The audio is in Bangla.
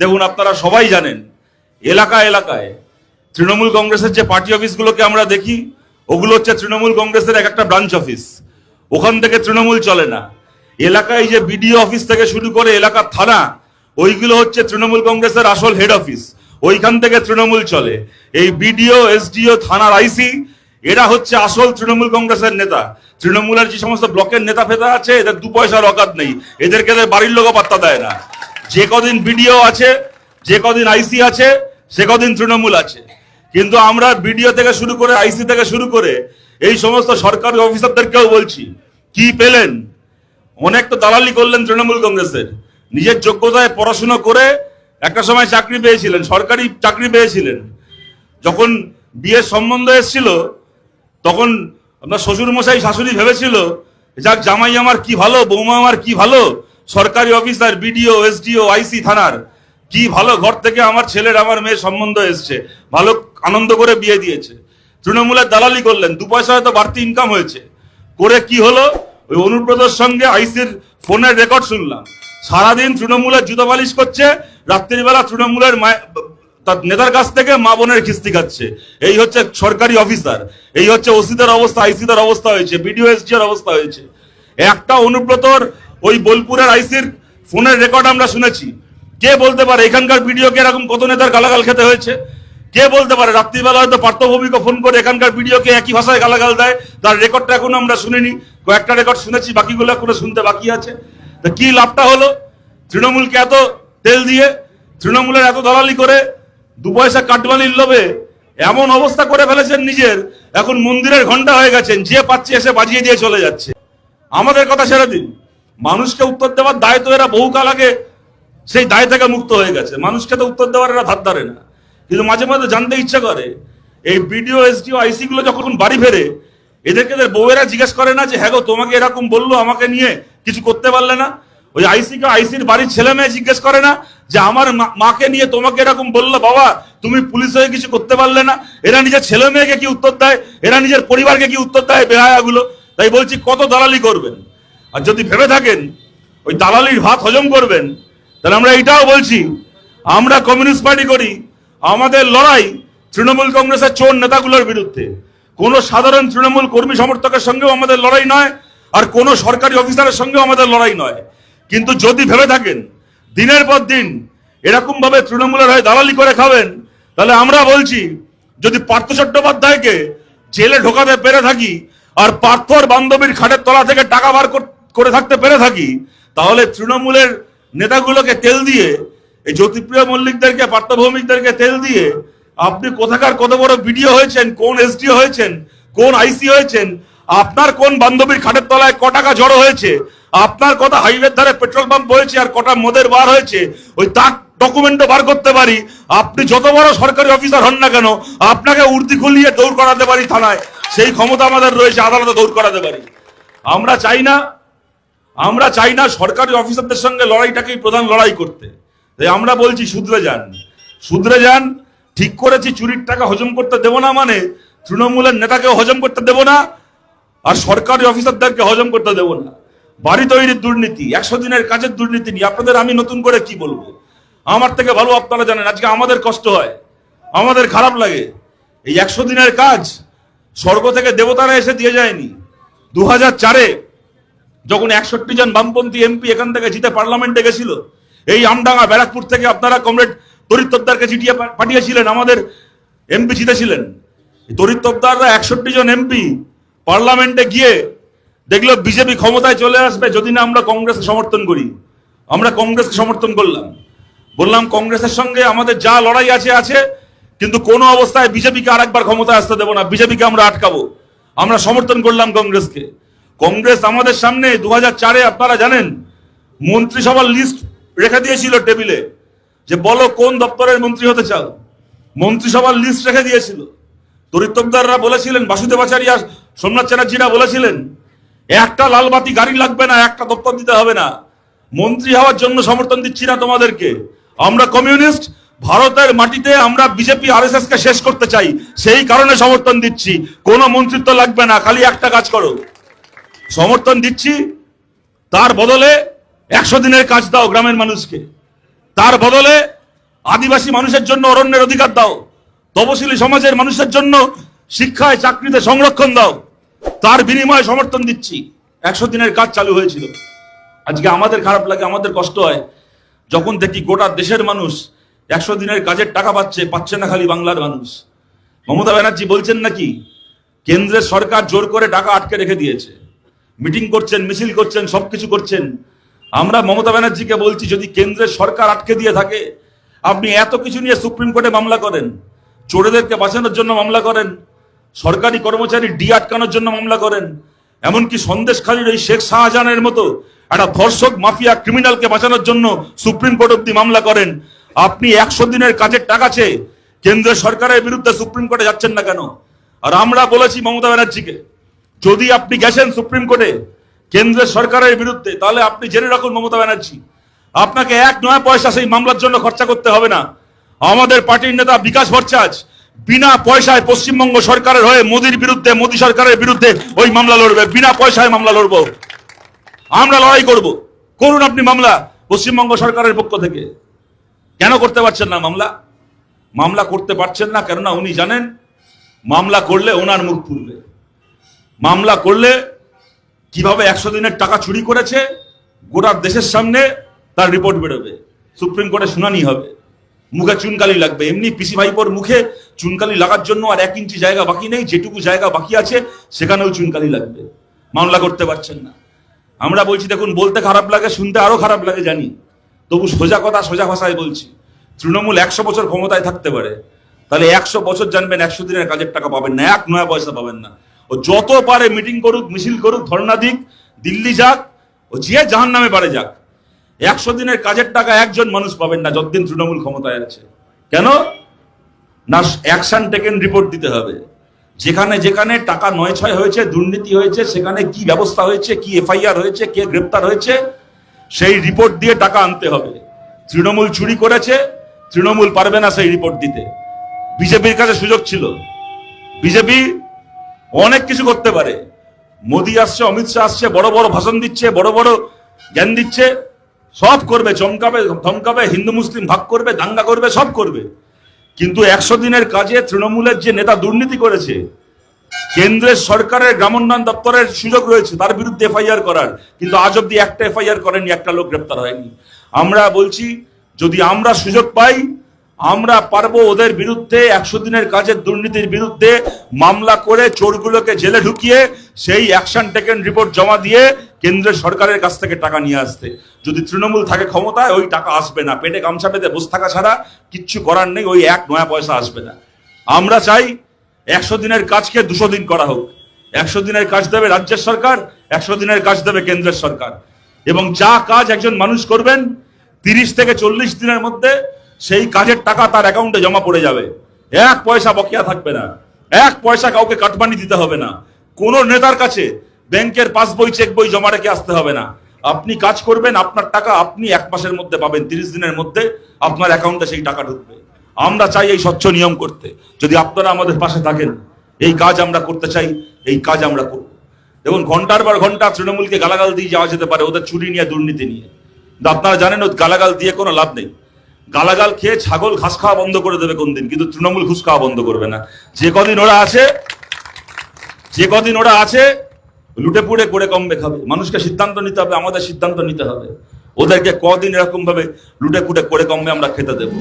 দেখুন, আপনারা সবাই জানেন এলাকা এলাকায় তৃণমূল কংগ্রেসের যে পার্টি অফিসগুলোকে আমরা দেখি, ওগুলো হচ্ছে তৃণমূল কংগ্রেসের এক একটা ব্রাঞ্চ অফিস। ওখান থেকে তৃণমূল চলে না। এলাকায় যে বিডিও অফিস থেকে শুরু করে এলাকার থানা, ওইগুলো হচ্ছে তৃণমূল কংগ্রেসের আসল হেড অফিস। ওইখান থেকে তৃণমূল চলে। এই বিডিও, এসডিও, থানার আইসি, এরা হচ্ছে আসল তৃণমূল কংগ্রেসের নেতা। তৃণমূলের যে সমস্ত ব্লকের নেতা ফেতা আছে, এদের দু পয়সার অকাত নেই। এদেরকে এদের বাড়ির লোকও পাত্তা দেয় না। যে কদিন বিডিও আছে, যে কদিন আইসি আছে, সে কদিন তৃণমূল আছে। কিন্তু আমরা বিডিও থেকে শুরু করে আইসি থেকে শুরু করে এই সমস্ত সরকারি অফিসারদেরকেও বলছি, কি পেলেন? অনেক তো দালালি করলেন তৃণমূল কংগ্রেসের। নিজের যোগ্যতায় পড়াশোনা করে একটা সময় চাকরি পেয়েছিলেন, সরকারি চাকরি পেয়েছিলেন। যখন বিয়ের সম্বন্ধ এসেছিল, তখন আপনার শ্বশুর মশাই শাশুড়ি ভেবেছিল, যাক, জামাই আমার কি ভালো, বৌমা আমার কি ভালো সরকারি অফিসার, বিডিও, এসডিও, আইসি থানার, কি ভালো ঘর থেকে আমার ছেলের, আমার মেয়ের সম্বন্ধ এসছে, ভালো আনন্দ করে বিয়ে দিয়েছে। তৃণমূলের দালালি করলেন, দু পয়সা হয়তো বাড়তি ইনকাম হয়েছে। করে কি হলো? ওই অনুব্রতর সঙ্গে আইসির ফোনের রেকর্ড শুনলাম। সারাদিন তৃণমূলের জুতো পালিশ করছে, রাত্রিবেলা তৃণমূলের তার নেতার কাছ থেকে মা বোনের কিস্তি খাচ্ছে। এই হচ্ছে সরকারি অফিসার, এই হচ্ছে ওসিদের অবস্থা, আইসিদের অবস্থা হয়েছে, বিডিও, এসডিওর অবস্থা হয়েছে। একটা অনুব্রতর ওই বোলপুরের আইসির ফোনের রেকর্ড আমরা শুনেছি। কে বলতে পারে এখানকার ভিডিওকে এরকম কত নেতার গালাগাল খেতে হয়েছে? কে বলতে পারে? রাত্রিবেলা হয়তো পার্থভূমিকে ফোন করে এখানকার ভিডিওকে একই ভাষায় গালাগাল দেয়। তার রেকর্ডটা এখনও আমরা শুনিনি। কয়েকটা রেকর্ড শুনেছি, বাকিগুলো এখনও শুনতে বাকি আছে। তা কি লাভটা হলো? তৃণমূলকে এত তেল দিয়ে, তৃণমূলের এত দালালি করে, দু পয়সা কাটবালির লোভে এমন অবস্থা করে ফেলেছেন নিজের। এখন মন্দিরের ঘণ্টা হয়ে গেছেন, যে পাচ্ছে এসে বাজিয়ে দিয়ে চলে যাচ্ছে। আমাদের কথা ছেড়ে দিন। মানুষকে উত্তর দেওয়ার দায় তো এরা বহুকাল আগে সেই দায় থেকে মুক্ত হয়ে গেছে। মানুষকে তো উত্তর দেওয়ার এরা ধার ধারে না। কিন্তু মাঝে মাঝে জানতে ইচ্ছা করে, এই বিডিও, এসডিও আইসি গুলো যখন বাড়ি ফেরে, এদেরকে এদের বউয়েরা জিজ্ঞেস করে না যে হ্যাঁ গো, তোমাকে এরকম বলল, আমাকে নিয়ে কিছু করতে পারলে না? ওই আইসি কে আইসির বাড়ির ছেলে মেয়ে জিজ্ঞেস করে না যে, আমার মাকে নিয়ে তোমাকে এরকম বলল? বাবা, তুমি পুলিশ হয়ে কিছু করতে পারলে না? এরা নিজের ছেলে মেয়েকে কি উত্তর দেয়? এরা নিজের পরিবারকে কি উত্তর দেয়? বেহায়াগুলো। তাই বলছি, কত দালালি করবেন? আর যদি ভেবে থাকেন, ওই দালালির ভাত হজম করবেন, তাহলে আমরা এটাও বলছি, আমরা কমিউনিস্ট পার্টি করি, আমাদের লড়াই তৃণমূল কংগ্রেসের চোর নেতাগুলোর বিরুদ্ধে। কোন সাধারণ তৃণমূল কর্মী সমর্থকের সঙ্গেও আমাদের লড়াই নয়, আর কোন সরকারি অফিসারের সঙ্গেও আমাদের লড়াই নয়। কিন্তু যদি ভেবে থাকেন, দিনের পর দিন এরকম ভাবে তৃণমূলের হয়ে দালালি করে খাবেন, তাহলে আমরা বলছি, যদি পার্থ চট্টোপাধ্যায়কে জেলে ঢোকাতে পেরে থাকি, আর পার্থর বান্ধবীর খাটের তলা থেকে টাকা বার কর- করে থাকতে পেরে থাকি, তাহলে তৃণমূলের নেতাগুলোকে তেল দিয়ে, এই জ্যোতিপ্রিয় মল্লিকদেরকে, পার্থভৌমিকদেরকে তেল দিয়ে, আপনি কোথাকার কত বড় ভিডিও হয়েছেন, কোন এসডিও হয়েছেন, কোন আইসি হয়েছেন, আপনার কোন বান্ধবীর খাটের তলায় ক টাকা জড়ো হয়েছে, আপনার কথা হাইওয়ের ধারে পেট্রোল পাম্প হয়েছে আর কটা মদের বার হয়েছে, ওই তার ডকুমেন্টও বার করতে পারি, আপনি যত বড় সরকারি অফিসার হন না কেন, আপনাকে উর্দি খুলিয়ে দৌড় করাতে পারি থানায়, সেই ক্ষমতা আমাদের রয়েছে, আদালতে দৌড় করাতে পারি। আমরা চাই না আমরা চাই না সরকারি অফিসারদের সঙ্গে লড়াইটাকেই প্রধান লড়াই করতে। তাই আমরা বলছি, শুধরে যান। শুধরে যান, ঠিক করেছি, চুরির টাকা হজম করতে দেব না মানে তৃণমূলের নেতাকে হজম করতে দেব না, আর সরকারি অফিসারদেরকে হজম করতে দেব না। বাড়ি তৈরির দুর্নীতি, একশো দিনের কাজের দুর্নীতি নিয়ে আপনাদের আমি নতুন করে কি বলব? আমার থেকে ভালো আপনারা জানেন, আজকে আমাদের কষ্ট হয়, আমাদের খারাপ লাগে। এই একশো দিনের কাজ, স্বর্গ থেকে দেবতারা এসে দিয়ে যায়নি। দু হাজার চারে যখন একষট্টি জন বামপন্থী এমপি এখান থেকে জিতে পার্লামেন্টে গেছিল, এই আমডাঙ্গা ব্যারাকপুর থেকে আপনারা কমরেড তরিত তদ্দারকে চিঠিয়ে পাঠিয়েছিলেন, আমাদের এমপি জিতেছিলেন। এই তরিত তদ্দাররা একষট্টি জন এমপি পার্লামেন্টে গিয়ে দেখল বিজেপি ক্ষমতায় চলে আসবে যদি না আমরা কংগ্রেসকে সমর্থন করি। আমরা কংগ্রেসকে সমর্থন করলাম। বললাম, কংগ্রেসের সঙ্গে আমাদের যা লড়াই আছে আছে, কিন্তু কোনো অবস্থায় বিজেপিকে আর একবার ক্ষমতায় আসতে দেবো না। বিজেপিকে আমরা আটকাবো। আমরা সমর্থন করলাম কংগ্রেসকে। কংগ্রেস আমাদের সামনে দু চারে আপনারা জানেন, মন্ত্রিসভার লিস্ট রেখে দিয়েছিল টেবিলে যে বলো কোন দপ্তরের মন্ত্রী হতে চাও। মন্ত্রিসভার লিস্ট রেখে দিয়েছিল। তরিতবদাররা বলেছিলেন বাসুদেব আচার্য সোমনাথ চ্যাটার্জিরা বলেছিলেন, একটা লালবাতি গাড়ি লাগবে না, একটা দপ্তর দিতে হবে না। মন্ত্রী হওয়ার জন্য সমর্থন দিচ্ছি না তোমাদেরকে। আমরা কমিউনিস্ট, ভারতের মাটিতে আমরা বিজেপি আর কে শেষ করতে চাই, সেই কারণে সমর্থন দিচ্ছি। কোনো মন্ত্রিত্ব লাগবে না, খালি একটা কাজ করো। সমর্থন দিচ্ছি। তার বদলে একশো দিনের কাজ দাও গ্রামের মানুষকে। তার বদলে আদিবাসী মানুষের জন্য অরণ্যের অধিকার দাও। তপশিলি সমাজের মানুষের জন্য শিক্ষায় চাকরিতে সংরক্ষণ দাও। তার বিনিময়ে সমর্থন দিচ্ছি। একশো দিনের কাজ চালু হয়েছিল। আজকে আমাদের খারাপ লাগে, আমাদের কষ্ট হয়। যখন দেখি গোটা দেশের মানুষ একশো দিনের কাজের টাকা পাচ্ছে পাচ্ছে না খালি বাংলার মানুষ। মমতা ব্যানার্জি বলছেন নাকি, কেন্দ্রের সরকার জোর করে টাকা আটকে রেখে দিয়েছে। মিটিং করছেন, মিছিল করছেন, সবকিছু করছেন। আমরা মমতা ব্যানার্জিকে বলছি, যদি কেন্দ্রের সরকার আটকে দিয়ে থাকে, আপনি এত কিছু নিয়ে সুপ্রিম কোর্টে মামলা করেন। চোরেদেরকে বাঁচানোর জন্য মামলা করেন। সরকারি কর্মচারী ডি আটকানোর জন্য মামলা করেন। এমনকি সন্দেশখালীর ওই শেখ শাহজাহানের মতো একটা ধর্ষক মাফিয়া ক্রিমিনালকে বাঁচানোর জন্য সুপ্রিম কোর্ট অব্দি মামলা করেন। আপনি একশো দিনের কাজের টাকা চেয়ে কেন্দ্রের সরকারের বিরুদ্ধে সুপ্রিম কোর্টে যাচ্ছেন না কেন? আর আমরা বলেছি মমতা ব্যানার্জিকে যদি আপনি গেছেন সুপ্রিম কোর্টে, কেন্দ্রের সরকারের বিরুদ্ধে, তাহলে আপনি জেনে রাখুন মমতা ব্যানার্জি, আপনাকে এক নয় পয়সা সেই মামলার জন্য খরচা করতে হবে না। আমাদের পার্টির নেতা বিকাশ ভট্টাচার্য বিনা পয়সায় পশ্চিমবঙ্গ সরকারের হয়ে মোদির বিরুদ্ধে, মোদি সরকারের বিরুদ্ধে ওই মামলা লড়বে। বিনা পয়সায় মামলা লড়বো। আমরা লড়াই করব। করুন আপনি মামলা পশ্চিমবঙ্গ সরকারের পক্ষ থেকে। কেন করতে পারছেন না মামলা? মামলা করতে পারছেন না কেননা উনি জানেন, মামলা করলে ওনার মুখ খুলবে মামলা করলে কীভাবে একশো দিনের টাকা চুরি করেছে, গোটা দেশের সামনে তার রিপোর্ট বেরোবে। সুপ্রিম কোর্টে শুনানি হবে। মুখে চুনকালি লাগবে। এমনি পিসি ভাইপোর মুখে চুনকালি লাগার জন্য আর এক ইঞ্চি জায়গা বাকি নেই, যেটুকু জায়গা বাকি আছে, সেখানেও চুনকালি লাগবে। মামলা করতে পারছেন না। আমরা বলছি, দেখুন, বলতে খারাপ লাগে, শুনতে আরও খারাপ লাগে, জানি। তবু সোজা কথা সোজা ভাষায় বলছি। তৃণমূল একশো বছর ক্ষমতায় থাকতে পারে। তাহলে একশো বছর জানবেন, একশো দিনের কাজের টাকা পাবেন না, এক নয়া পয়সা পাবেন না। ও যত পারে মিটিং করুক, মিছিল করুক, ধর্ণা দিক, দিল্লি যাক, ও যে জাহান নামে পারে যাক। একশো দিনের কাজের টাকা একজন মানুষ পাবেন না যতদিন তৃণমূল ক্ষমতায় আছে। কেন? না অ্যাকশন টেকেন রিপোর্ট দিতে হবে। যেখানে যেখানে টাকা নয় ছয় হয়েছে, দুর্নীতি হয়েছে, সেখানে কি ব্যবস্থা হয়েছে, কি এফআইআর হয়েছে, কে গ্রেপ্তার হয়েছে, সেই রিপোর্ট দিয়ে টাকা আনতে হবে। তৃণমূল চুরি করেছে, তৃণমূল পারবে না সেই রিপোর্ট দিতে। বিজেপির কাছে সুযোগ ছিল। বিজেপি অনেক কিছু করতে পারে। মোদি আসছে, অমিত শাহ আসছে, বড় বড় ভাষণ দিচ্ছে, বড় বড় জ্ঞান দিচ্ছে, সব করবে, চমকাবে, ধমকাবে, হিন্দু, মুসলিম ভাগ করবে, দাঙ্গা করবে, সব করবে। কিন্তু একশো দিনের কাজে তৃণমূলের যে নেতা দুর্নীতি করেছে, কেন্দ্রের সরকারের গ্রামোন্নয়ন দপ্তরের সুযোগ রয়েছে, তার বিরুদ্ধে এফআইআর করার। কিন্তু আজ অব্দি একটা এফআইআর করেনি একটা লোক গ্রেপ্তার হয়নি। আমরা বলছি, যদি আমরা সুযোগ পাই আমরা পারব ওদের বিরুদ্ধে, একশো দিনের কাজের দুর্নীতির বিরুদ্ধে মামলা করে চোরগুলোকে জেলে ঢুকিয়ে সেই অ্যাকশন টেকেন রিপোর্ট জমা দিয়ে কেন্দ্রের সরকারের কাছ থেকে টাকা নিয়ে আসতে। যদি তৃণমূল থাকে ক্ষমতায়, ওই টাকা আসবে না। পেটে গামছা পেতে বসে থাকা ছাড়া কিচ্ছু করার নেই, ওই এক নয়া পয়সা আসবে না। আমরা চাই একশো দিনের কাজকে দুশো দিন করা হোক। একশো দিনের কাজ দেবে রাজ্যের সরকার, একশো দিনের কাজ দেবে কেন্দ্রের সরকার। এবং যা কাজ একজন মানুষ করবেন, তিরিশ থেকে চল্লিশ দিনের মধ্যে সেই কাজের টাকা তার অ্যাকাউন্টে জমা পড়ে যাবে। এক পয়সা বকেয়া থাকবে না। এক পয়সা কাউকে কাটমানি দিতে হবে না। কোন নেতার কাছে ব্যাংকের পাসবই চেক বই জমা রেখে আসতে হবে না। আপনি কাজ করবেন, আপনার টাকা আপনি এক মাসের মধ্যে পাবেন, তিরিশ দিনের মধ্যে আপনার অ্যাকাউন্টে সেই টাকা ঢুকবে। আমরা চাই এই স্বচ্ছ নিয়ম করতে। যদি আপনারা আমাদের পাশে থাকেন, এই কাজ আমরা করতে চাই, এই কাজ আমরা করব। দেখুন, ঘণ্টার পর ঘণ্টা তৃণমূলকে গালাগাল দিয়ে যাওয়া যেতে পারে, ওদের চুরি নিয়ে, দুর্নীতি নিয়ে। আপনারা জানেন ওই গালাগাল দিয়ে কোনো লাভ নেই। গালাগাল খেয়ে ছাগল ঘাস খাওয়া বন্ধ করে দেবে কোনদিন, কিন্তু তৃণমূল ঘুষ খাওয়া বন্ধ করবে না। যে কদিন ওরা আছে, যে কদিন ওরা আছে, লুটে পুড়ে করে কমবে খাবে। মানুষকে সিদ্ধান্ত নিতে হবে, আমাদের সিদ্ধান্ত নিতে হবে। ওদেরকে কদিন এরকম ভাবে লুটে পুটে করে কমবে আমরা খেতে দেবো।